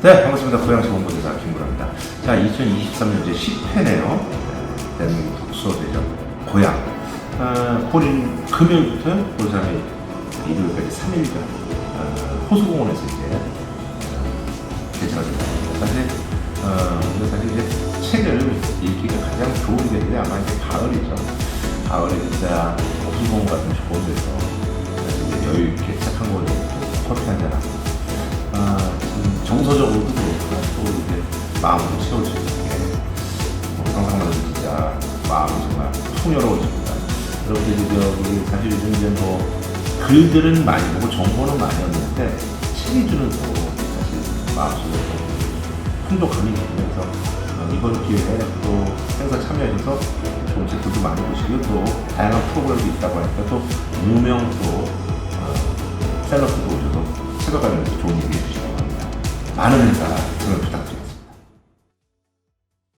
네, 반갑습니다. 고양시 홍보대사 김구라입니다. 자, 2023년 이제 10회네요. 대한민국 독서대전 고양. 아, 본인 금요일부터 고3이 일요일까지 3일간 아, 호수공원에서 이제 아, 개최가 됩니다. 사실, 어, 사실 이제 책을 읽기가 가장 좋은 계절이 아마 이제 가을이죠. 가을에 진짜 호수공원 같은 좋은 데서 여유 있게 마음을 있게 뭐 상상만 해도 진짜 마음이 정말 풍요로워집니다. 여러분들 이제 저기 사실 요즘 이제 뭐 글들은 많이 보고 정보는 많이 얻는데 주는 또 사실 마음속에 또 풍족함이 있면서 어, 이번 기회에 또 행사 참여하셔서 좋은 책들도 많이 보시고 또 다양한 프로그램도 있다고 하니까 또 무명 또 어, 셀럽들도 오셔서 관련해서 좋은 얘기 해주시기 바랍니다. 많은 행사 참여 부탁드립니다.